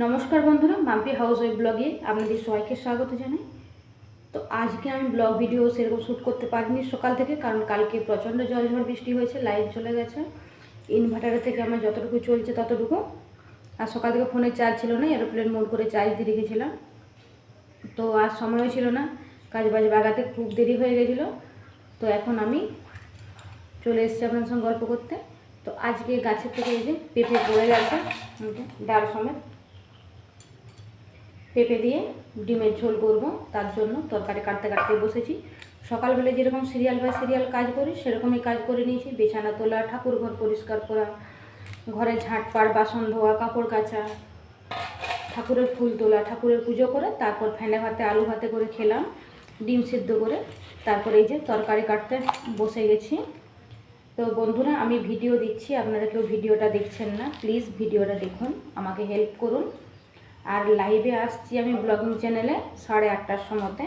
নমস্কার বন্ধুরা, Mampi house web ব্লগে আপনাদের সবাইকে স্বাগত জানাই। তো আজকে আমি ব্লগ ভিডিও সেরকম শ্যুট করতে পারিনি সকাল থেকে, কারণ কালকে প্রচণ্ড জল ঝড় বৃষ্টি হয়েছে, লাইট চলে গেছে। ইনভার্টারের থেকে আমার যতটুকু চলছে ততটুকু। আর সকাল থেকে ফোনে চার্জ ছিল না এরোপ্লেন মোড করে চার্জ দিয়ে রেখেছিলাম। তো আর সময়ও ছিল না, কাজ বাজ বাগাতে খুব দেরি হয়ে গেছিল। তো এখন আমি চলে এসেছি আপনার সঙ্গে গল্প করতে। তো আজকে গাছের থেকে এই যে পেঁপে পড়ে গেছে ডাল সমেত। পেঁপে দিয়ে ডিমের ঝোল করব, তার জন্য তরকারি কাটতে কাটতে বসেছি। সকালবেলা যেরকম সিরিয়াল বাই সিরিয়াল কাজ করি, সেরকমই কাজ করে নিয়েছি। বিছানা তোলা, ঠাকুর ঘর পরিষ্কার করা, ঘরে ঝাঁটপাট বাসন ধোয়া, কাপড় কাচা, ঠাকুরের ফুল তোলা, ঠাকুরের পুজো করে, তারপর ফ্যানে ভাতে আলু ভাতে করে খেলাম, ডিম সিদ্ধ করে, তারপরে এই যে তরকারি কাটতে বসে গেছি। তো বন্ধুরা, আমি ভিডিও দিচ্ছি, আপনারা কেউ ভিডিওটা দেখছেন না, প্লিজ ভিডিওটা দেখুন, আমাকে হেল্প করুন। আর লাইভে আসছি আমি ব্লগিং চ্যানেলে সাড়ে আটটার সময়তে।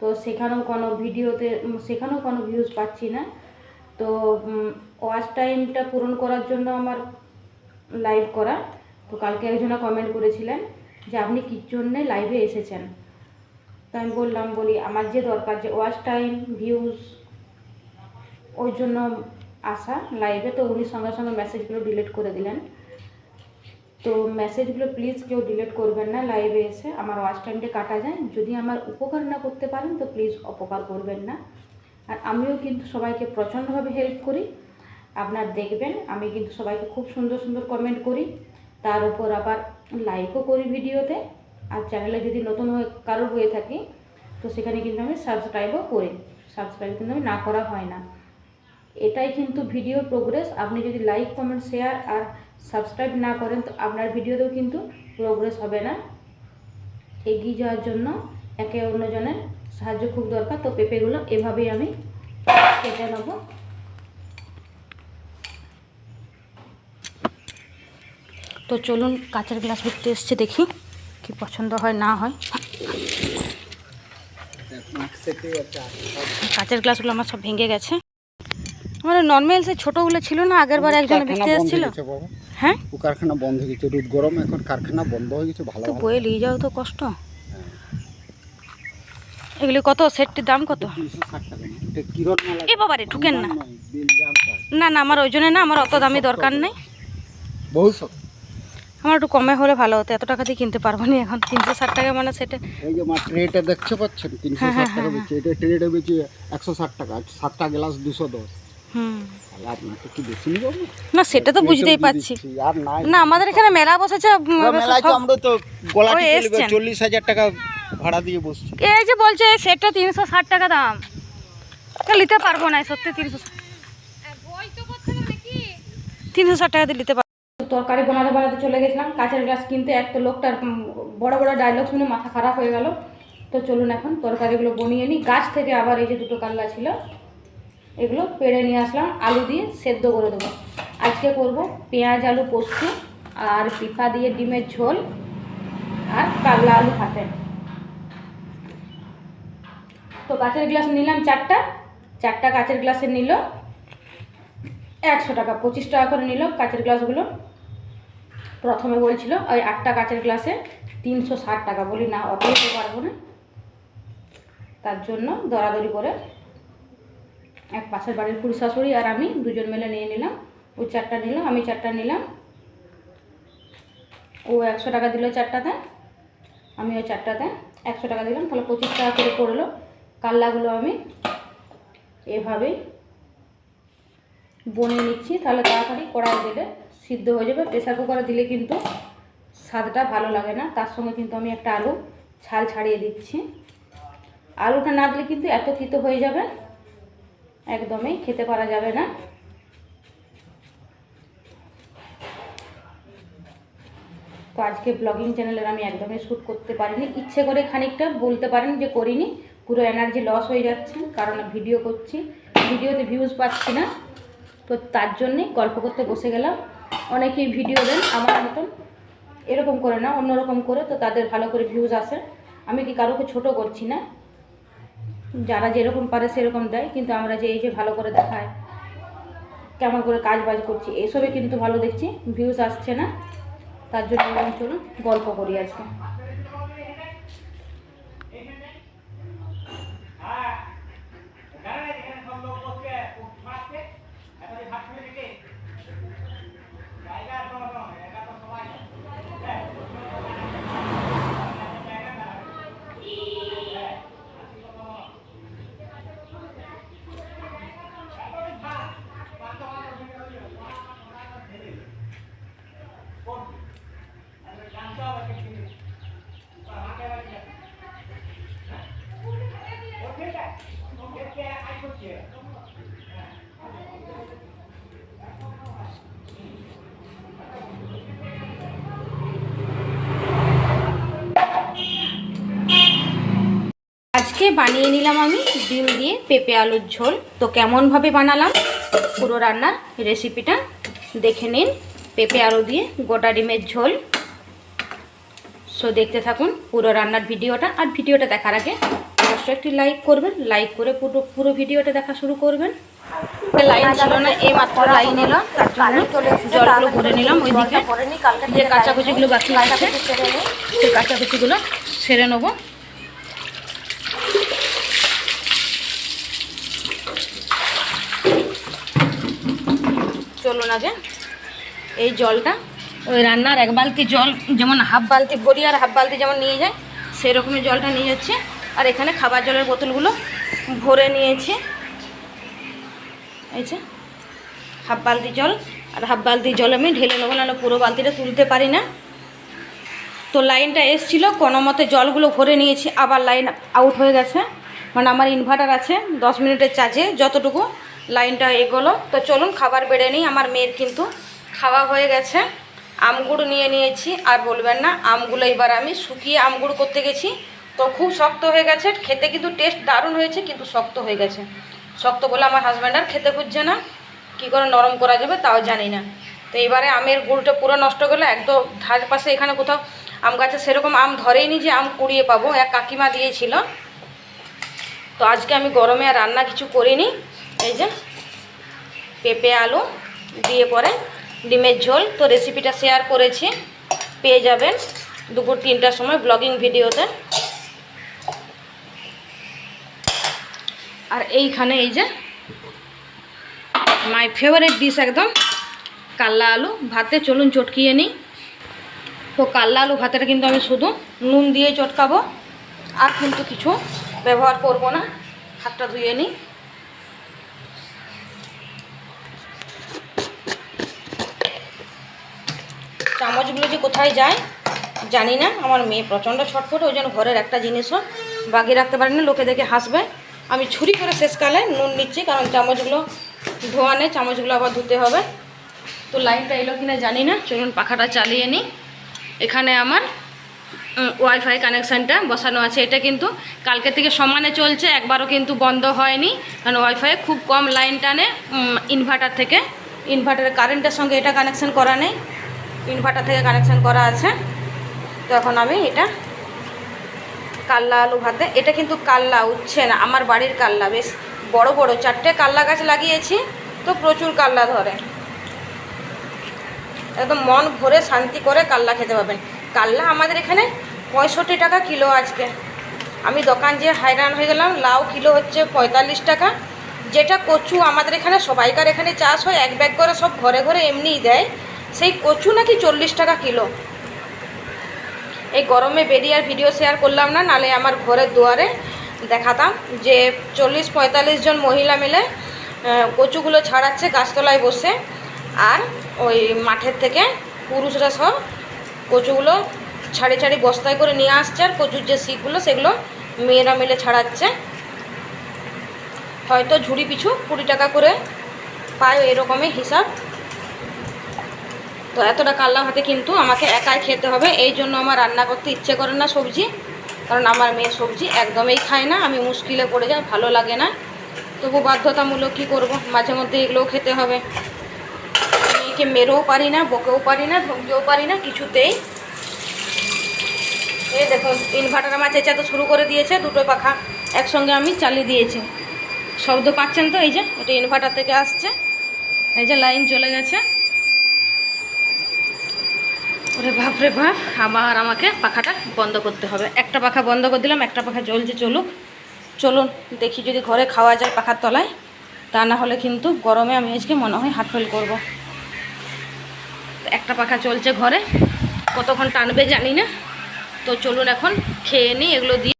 তো সেখানেও কোনো ভিডিওতে সেখানেও কোনো ভিউজ পাচ্ছি না। তো ওয়াচ টাইমটা পূরণ করার জন্য আমার লাইভ করা। তো কালকে একজনা কমেন্ট করেছিলেন যে, আপনি কী জন্যে লাইভে এসেছেন? তো আমি বললাম, বলি, আমার যে দরকার যে ওয়াচ টাইম ভিউজ ওই জন্য আসা লাইভে তো উনি সঙ্গে সঙ্গে মেসেজগুলো ডিলিট করে দিলেন। তো মেসেজগুলো প্লিজ কেউ ডিলিট করবেন না লাইভে এসে আমার ওয়াচ টাইমটা কাটা যায়। যদি আমার উপকার না করতে পারেন, তো প্লিজ অপকার করবেন না। আর আমিও কিন্তু সবাইকে প্রচণ্ডভাবে হেল্প করি। আপনার দেখবেন, আমি কিন্তু সবাইকে খুব সুন্দর সুন্দর কমেন্ট করি। তার উপর আবার লাইকও করি ভিডিওতে। আর চ্যানেলে যদি নতুন হয়ে, কারোর হয়ে থাকি, তো সেখানে কিন্তু আমি সাবস্ক্রাইবও করি। সাবস্ক্রাইব কিন্তু আমি না করা হয় না। এটাই কিন্তু ভিডিও প্রোগ্রেস আপনি যদি লাইক কমেন্ট শেয়ার আর সাবস্ক্রাইব না করেন তো আপনার ভিডিওতেও কিন্তু প্রোগ্রেস হবে না। এগিয়ে যাওয়ার জন্য একে অন্যজনের সাহায্য খুব দরকার। তো পেঁপেগুলো এভাবেই আমি কেটে নেব। তো চলুন কাঁচের গ্লাস ভিতরে এসছে দেখি কি পছন্দ হয় না হয়। কাঁচের গ্লাসগুলো আমার সব ভেঙে গেছে। আমার নর্মাল সে ছোটোগুলো ছিল না আগের বার একজন বিকতে এসেছিল। হ্যাঁ? ও কারখানা বন্ধ হয়ে গেছে রোদ গরম এখন কারখানা বন্ধ হয়ে গেছে ভালো তো বয়ে নিয়ে যাও তো কষ্ট। এগুলি কত? সেটটির দাম কত? এ বাবা রে ঠুকেন না। না না আমার ওই জন্য না আমার অত দামি দরকার নেই। বহু সব আমার একটু কমে হলে ভালো হতো এত টাকা দিয়ে কিনতে পারব না এখন। তিনশো ষাট টাকা মানে সেটা এই যে আমার ট্রেটা দেখতে পাচ্ছেন তিনশো হ্যাঁ, ষাট হ্যাঁ, টাকা বেচে। এটা ট্রেটা বেচে একশো ষাট টাকা সাতটা গ্লাস দুশো দশ। না সেটা তো বুঝতেই পারছি। না আমাদের এখানে মেলা বসেছে আমরা তো গলা। চল্লিশ হাজার টাকা ভাড়া দিয়ে বসছি। এই যে বলছে সেটটা তিনশো ষাট টাকা দাম। তা নিতে পারব না সত্যি তিনশো তিনশো ষাট টাকা দিয়ে নিতে পারব। তরকারি বানাতে বানাতে চলে গেছিলাম কাঁচের গ্লাস কিনতে এক তো লোকটার বড় বড় ডায়লগ শুনে মাথা খারাপ হয়ে গেল। তো চলুন এখন তরকারিগুলো বনিয়ে নিই। গাছ থেকে আবার এই যে দুটো কাল্লা ছিল এগুলো পেড়ে নিয়ে আসলাম, আলু দিয়ে সেদ্ধ করে দেবো। আজকে করব পেঁয়াজ, আলু পোস্ত আর পিঠা দিয়ে ডিমের ঝোল আর কাল্লা আলু হাতে। তো কাঁচের গ্লাস নিলাম চারটা চারটা কাঁচের গ্লাসে নিল একশো টাকা, পঁচিশ টাকা করে নিল কাঁচের গ্লাসগুলো। প্রথমে বলছিল, ওই আটটা কাঁচের গ্লাসে তিনশো ষাট টাকা। বলি, না অত পারব না। তার জন্য দরাদরি করে এক পাশের বাড়ির কুড়ি শাশুড়ি আর আমি দুজন মিলে নিয়ে নিলাম। ও চারটা নিলাম, আমি চারটা নিলাম। ও একশো টাকা দিল চারটাতে আমি ওই চারটাতে। একশো টাকা দিলাম, তাহলে পঁচিশ টাকা করে পড়ল। কাল্লাগুলো আমি এভাবেই বনিয়ে নিচ্ছি, তাহলে তাড়াতাড়ি কড়াই দিলে সিদ্ধ হয়ে যাবে। প্রেসার কুকারে দিলে কিন্তু স্বাদটা ভালো লাগে না। তার সঙ্গে কিন্তু আমি একটা আলু ছাল ছাড়িয়ে দিচ্ছি। আলুটা না দিলে কিন্তু এত তিতো হয়ে যাবে। একদমই খেতে পারা যাবে না। তো আজকে ব্লগিং চ্যানেলের আমি একদমই শ্যুট করতে পারিনি। ইচ্ছে করে খানিকটা বলতে পারেন যে করিনি। পুরো এনার্জি লস হয়ে যাচ্ছে, কারণ ভিডিও করছি। ভিডিওতে ভিউজ পাচ্ছি না। তো তার জন্যে গল্প করতে বসে গেলাম। অনেকেই ভিডিও দেন আমার মতন। এরকম করে না, অন্যরকম করে, তো তাদের ভালো করে ভিউজ আসে। আমি কি কারোকে ছোট করছি না? যারা যেরকম পারে সেরকম দেয়, কিন্তু আমরা যে এই যে ভালো করে দেখায়, কেমন করে কাজ বাজ করছি, এসবে কিন্তু ভালো দেখছি ভিউজ আসছে না। তার জন্য চলুন, গল্প করি আজকে। আজকে বানিয়ে নিলাম আমি ডিম দিয়ে পেঁপে আলুর ঝোল। তো কেমনভাবে বানালাম? পুরো রান্নার রেসিপিটা দেখে নিন। পেঁপে আলু দিয়ে গোটা ডিমের ঝোল। সো দেখতে থাকুন পুরো রান্নার ভিডিওটা। আর ভিডিওটা দেখার আগে অবশ্যই একটি লাইক করবেন। লাইক করে পুরো পুরো ভিডিওটা দেখা শুরু করবেন। লাইন ছিল না এই মাত্র লাইন এলো। তার জন্য জলগুলো ভরে নিলাম ওইদিকে। যে কাঁচাকুচিগুলো বাকি আছে সেই কাঁচাকুচিগুলো সেরে নেব। চলুন আগে এই জলটা, ওই রান্নার এক বালতি জল, যেমন হাফ বালতি ভরি আর হাফ বালতি যেমন নিয়ে যায়, সেরকমই জলটা নিয়ে যাচ্ছে। আর এখানে খাবার জলের বোতলগুলো ভরে নিয়েছি। এই যে, হাফ বালতি জল, আর হাফ বালতি জল আমি ঢেলে নেব, নাহলে পুরো বালতিটা তুলতে পারি না। তো লাইনটা এসছিল, কোনো মতে জলগুলো ভরে নিয়েছি, আবার লাইন আউট হয়ে গেছে। মানে আমার ইনভার্টার আছে, দশ মিনিটের চার্জে যতটুকু লাইনটা এগোলো। তো চলুন, খাবার বেড়ে নিই। আমার মেয়ের কিন্তু খাওয়া হয়ে গেছে। আমগুড় নিয়ে নিয়েছি। আর বলবেন না, আমগুলো এবার আমি শুকিয়ে আমগুড় করতে গেছি। তো খুব শক্ত হয়ে গেছে। খেতে কিন্তু টেস্ট দারুণ হয়েছে, কিন্তু শক্ত হয়ে গেছে। শক্ত বলে আমার হাজব্যান্ড আর খেতে খুঁজছে না। কী করে নরম করা যাবে তাও জানি না। তো এবারে আমের গুড়টা পুরো নষ্ট করলে একদম ধার পাশে এখানে কোথাও আম গাছে সেরকম আম ধরেইনি যে আম কুড়িয়ে পাবো। এক কাকিমা দিয়েছিল। তো আজকে আমি গরমে আর রান্না কিছু করিনি। এই যে পেঁপে, আলু দিয়ে পরে ডিমের ঝোল। তো রেসিপিটা শেয়ার করেছি, পেয়ে যাবেন দুপুর তিনটার সময় ব্লগিং ভিডিওতে আর এইখানে এই যে মাই ফেভারিট ডিশ একদম, কাল্লা আলু ভাতে। চলুন চটকিয়ে নিই। তো কাল্লা আলু ভাতেটা কিন্তু আমি শুধু নুন দিয়ে চটকাবো, আর কিন্তু কিছু ব্যবহার করব না। হাতটা ধুয়ে নিই। চামচগুলো যে কোথায় যায়, জানি না। আমার মেয়ে প্রচণ্ড ছটফট, ওই জন্য ঘরের একটা জিনিসও বাগিয়ে রাখতে পারি না লোকে দেখে হাসবে। আমি ছুরি করে শেষকালে নুন নিচ্ছি, কারণ চামচগুলো ধোয়া নেই, চামচগুলো আবার ধুতে হবে। তো লাইনটা এলো কিনা জানি না, চলুন পাখাটা চালিয়ে নিই। এখানে আমার ওয়াইফাই কানেকশানটা বসানো আছে। এটা কিন্তু কালকে থেকে সমানে চলছে, একবারও কিন্তু বন্ধ হয়নি, কারণ ওয়াইফাই খুব কম লাইন টানে ইনভার্টার থেকে। ইনভার্টারের কারেন্টের সঙ্গে এটা কানেকশান করা নেই। ইনভার্টার থেকে কানেকশান করা আছে। তো এখন আমি এটা কাল্লা আলু ভাতে এটা কিন্তু কাল্লা উঠছে না, আমার বাড়ির কাল্লা, বেশ বড় বড়। চারটে কাল্লা গাছ লাগিয়েছি, তো প্রচুর কাল্লা ধরে। একদম মন ভরে শান্তি করে কাল্লা খেতে পাবেন। কাল্লা আমাদের এখানে পঁয়ষট্টি টাকা কিলো আজকে। আমি দোকান যে হায়রান হয়ে গেলাম, লাউ কিলো হচ্ছে পঁয়তাল্লিশ টাকা। যেটা কচু আমাদের এখানে, সবাইকার এখানে চাষ হয়, এক ব্যাগ করে সব ঘরে ঘরে এমনিই দেয়। সেই কচু নাকি চল্লিশ টাকা কিলো? এই গরমে বেরিয়ে আর ভিডিও শেয়ার করলাম না, নালে আমার ঘরের দুয়ারে দেখাতাম যে চল্লিশ পঁয়তাল্লিশ জন মহিলা মিলে কচুগুলো ছাড়াচ্ছে গাছতলায় বসে, আর ওই মাঠের থেকে পুরুষরা সব কচুগুলো ছাড়ি ছাড়ি বস্তায় করে নিয়ে আসছে, আর কচুর যে শিকগুলো সেগুলো মেয়েরা মিলে ছাড়াচ্ছে। হয়তো ঝুড়ি পিছু কুড়ি টাকা করে পায়, এরকমই হিসাব। তো এতটা কাল্লা ভাতে কিন্তু আমাকে একাই খেতে হবে। এই জন্য আমার রান্না করতে ইচ্ছে করে না সবজি, কারণ আমার মেয়ে সবজি একদমই খায় না। আমি মুশকিলে পড়ে যাই, ভালো লাগে না। তবু বাধ্যতামূলক কী করব? মাঝে মধ্যে এগুলোও খেতে হবে। মেয়েকে মেরেও পারি না, বকেও পারি না, ধমকেও পারি না, কিছুতেই। এই দেখুন ইনভার্টার আমার চেঁচা তো শুরু করে দিয়েছে, দুটো পাখা একসঙ্গে আমি চালিয়ে দিয়েছি। শব্দ পাচ্ছেন তো? এই যে, এটা ইনভার্টার থেকে আসছে। এই যে লাইন চলে গেছে। রে বাপরে বাপ, আবার আমাকে পাখাটা বন্ধ করতে হবে। একটা পাখা বন্ধ করে দিলাম, একটা পাখা জ্বলছে, চলুক। চলুন, দেখি যদি ঘরে খাওয়া যায় পাখার তলায়, তা না হলে কিন্তু গরমে আমি আজকে মনে হয় হাট ফেল করব। একটা পাখা চলছে ঘরে, কতক্ষণ টানবে জানি না। তো চলুন এখন খেয়ে নিই, এগুলো দিয়ে